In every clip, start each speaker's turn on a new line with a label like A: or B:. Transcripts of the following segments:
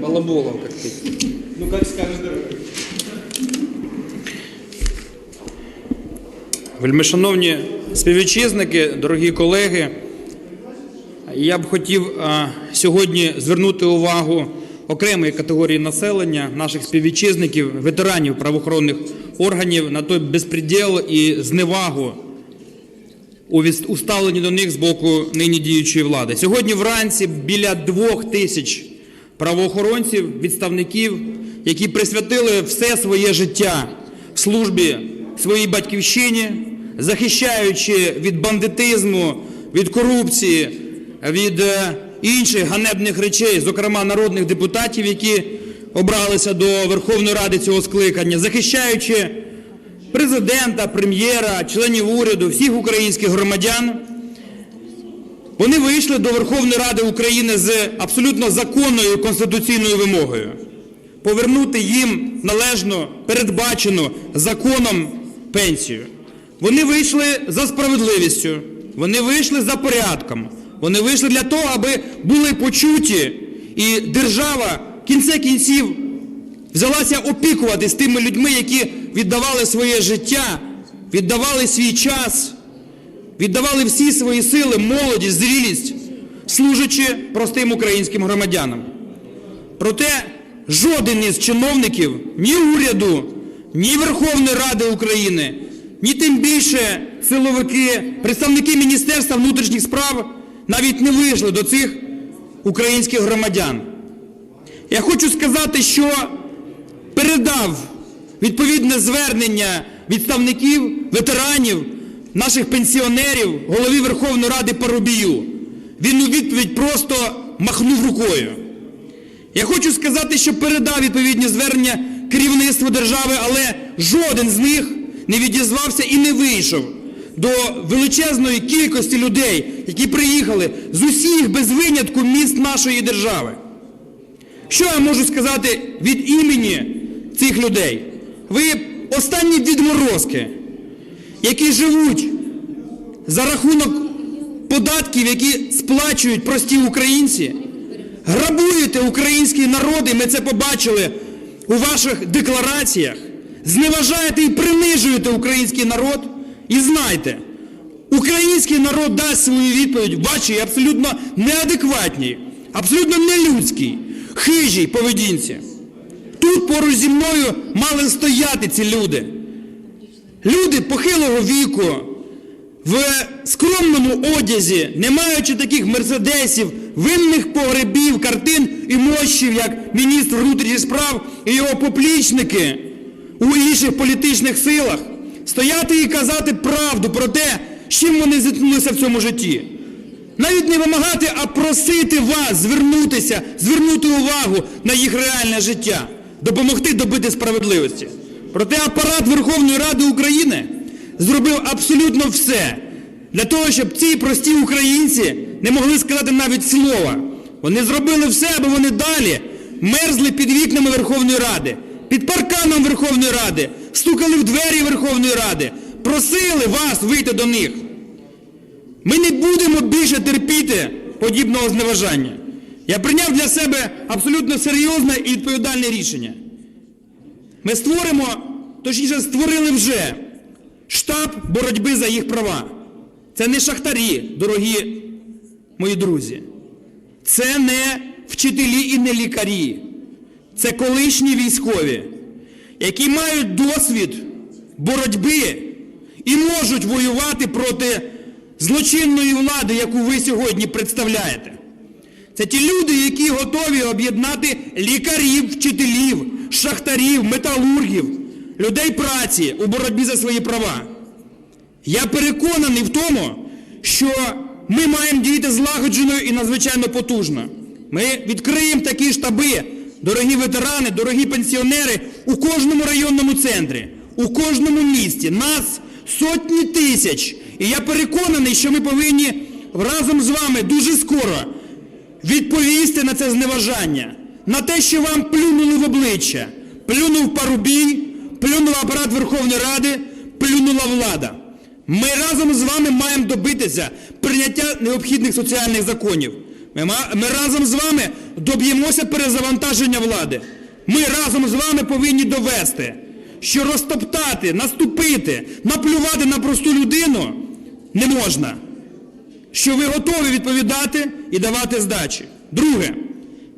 A: Балаболов, как ты.
B: Ну, как скажешь, дорогой.
A: Вельмишановні співвітчизники, дорогі колеги, я б хотів а, сьогодні звернути увагу окремої категорії населення, наших співвітчизників, ветеранів правоохоронних органів на той безпреділ і зневагу у відс- до них з боку нині діючої влади. Сьогодні вранці біля двох тисяч правоохоронців, відставників, які присвятили все своє життя в службі своїй батьківщині, захищаючи від бандитизму, від корупції, від е, інших ганебних речей, зокрема народних депутатів, які обралися до Верховної Ради цього скликання, захищаючи президента, прем'єра, членів уряду, всіх українських громадян. Вони вийшли до Верховної Ради України з абсолютно законною конституційною вимогою. Повернути їм належно передбачену законом пенсію. Вони вийшли за справедливістю, вони вийшли за порядком, вони вийшли для того, аби були почуті, і держава в кінці кінців взялася опікуватись тими людьми, які віддавали своє життя, віддавали свій час, віддавали всі свої сили, молодість, зрілість, служачи простим українським громадянам. Проте жоден із чиновників ні уряду, ні Верховної Ради України, ні тим більше силовики, представники Міністерства внутрішніх справ навіть не вийшли до цих українських громадян. Я хочу сказати, що передав відповідне звернення відставників, ветеранів, наших пенсіонерів, голові Верховної Ради Парубію. Він у відповідь просто махнув рукою. Я хочу сказати, що передав відповідні звернення керівництву держави, але жоден з них не відізвався і не вийшов до величезної кількості людей, які приїхали з усіх без винятку міст нашої держави. Що я можу сказати від імені цих людей? Ви останні відморозки, які живуть за рахунок податків, які сплачують прості українці, грабуєте український народ, і ми це побачили у ваших деклараціях, зневажаєте і принижуєте український народ. І знайте, український народ дасть свою відповідь вашій абсолютно неадекватній, абсолютно нелюдській, хижій поведінці. Тут поруч зі мною мали стояти ці люди. Люди похилого віку, в скромному одязі, не маючи таких мерседесів, винних погребів, картин і мощів, як міністр внутрішніх справ і його поплічники у інших політичних силах, стояти і казати правду про те, з чим вони зіткнулися в цьому житті. Навіть не вимагати, а просити вас звернутися, звернути увагу на їх реальне життя, допомогти добити справедливості. Проте апарат Верховної Ради України зробив абсолютно все для того, щоб ці прості українці не могли сказати навіть слова. Вони зробили все, аби вони далі мерзли під вікнами Верховної Ради, під парканом Верховної Ради, стукали в двері Верховної Ради, просили вас вийти до них. Ми не будемо більше терпіти подібного зневажання. Я прийняв для себе абсолютно серйозне і відповідальне рішення. Ми створимо, точніше створили вже штаб боротьби за їх права. Це не шахтарі, дорогі мої друзі. Це не вчителі і не лікарі. Це колишні військові, які мають досвід боротьби і можуть воювати проти злочинної влади, яку ви сьогодні представляєте. Це ті люди, які готові об'єднати лікарів, вчителів, шахтарів, металургів, людей праці у боротьбі за свої права. Я переконаний в тому, що ми маємо діяти злагоджено і надзвичайно потужно. Ми відкриємо такі штаби, дорогі ветерани, дорогі пенсіонери, у кожному районному центрі, у кожному місті. Нас сотні тисяч. І я переконаний, що ми повинні разом з вами дуже скоро відповісти на це зневажання, на те, що вам плюнули в обличчя, плюнув Парубій, плюнув апарат Верховної Ради, плюнула влада. Ми разом з вами маємо добитися прийняття необхідних соціальних законів. Ми, разом з вами доб'ємося перезавантаження влади. Ми разом з вами повинні довести, що розтоптати, наступити, наплювати на просту людину не можна. Що ви готові відповідати і давати здачі. Друге,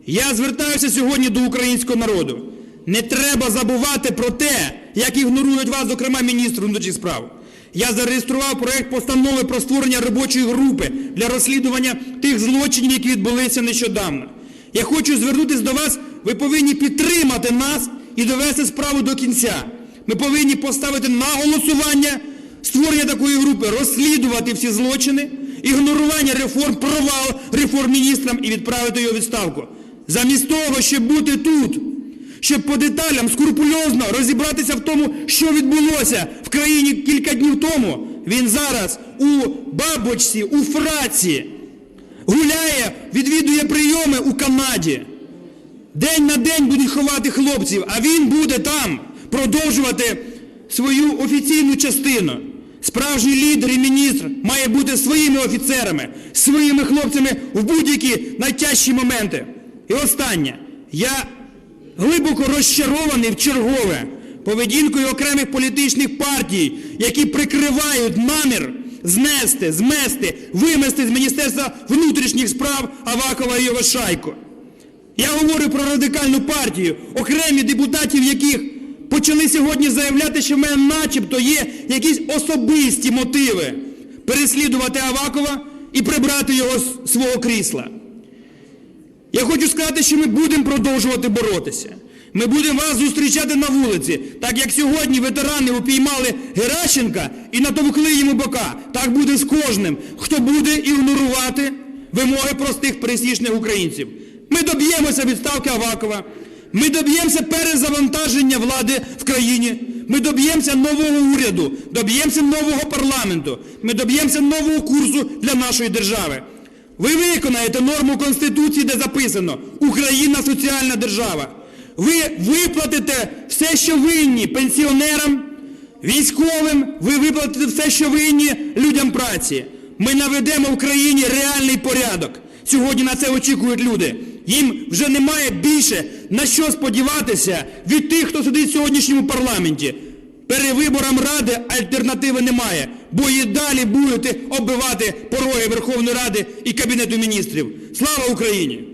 A: я звертаюся сьогодні до українського народу. Не треба забувати про те, як ігнорують вас, зокрема, міністр внутрішніх справ. Я зареєстрував проект постанови про створення робочої групи для розслідування тих злочинів, які відбулися нещодавно. Я хочу звернутися до вас, ви повинні підтримати нас і довести справу до кінця. Ми повинні поставити на голосування створення такої групи, розслідувати всі злочини, ігнорування реформ, провал реформ міністрам і відправити його відставку. Замість того, щоб бути тут, щоб по деталям скрупульозно розібратися в тому, що відбулося в країні кілька днів тому, він зараз у бабочці, у фраці гуляє, відвідує прийоми у Канаді. День на день будуть ховати хлопців, а він буде там продовжувати свою офіційну частину. Справжній лідер і міністр має бути своїми офіцерами, своїми хлопцями в будь-які найтяжчі моменти. І останнє. Я глибоко розчарований в чергове поведінкою окремих політичних партій, які прикривають намір знести, змести, вимести з Міністерства внутрішніх справ Авакова і його шайку. Я говорю про радикальну партію, окремі депутатів яких почали сьогодні заявляти, що в мене начебто є якісь особисті мотиви переслідувати Авакова і прибрати його з свого крісла. Я хочу сказати, що ми будемо продовжувати боротися. Ми будемо вас зустрічати на вулиці, так як сьогодні ветерани упіймали Геращенка і натовкли йому бока. Так буде з кожним, хто буде ігнорувати вимоги простих пересічних українців. Ми доб'ємося відставки Авакова, ми доб'ємося перезавантаження влади в країні, ми доб'ємося нового уряду, доб'ємося нового парламенту, ми доб'ємося нового курсу для нашої держави. Ви виконаєте норму Конституції, де записано Україна соціальна держава. Ви виплатите все, що винні пенсіонерам, військовим, ви виплатите все, що винні людям праці. Ми наведемо в країні реальний порядок. Сьогодні на це очікують люди. Їм вже немає більше на що сподіватися від тих, хто сидить в сьогоднішньому парламенті. Перевиборам Ради альтернативи немає, бо і далі будете оббивати пороги Верховної Ради і Кабінету міністрів. Слава Україні!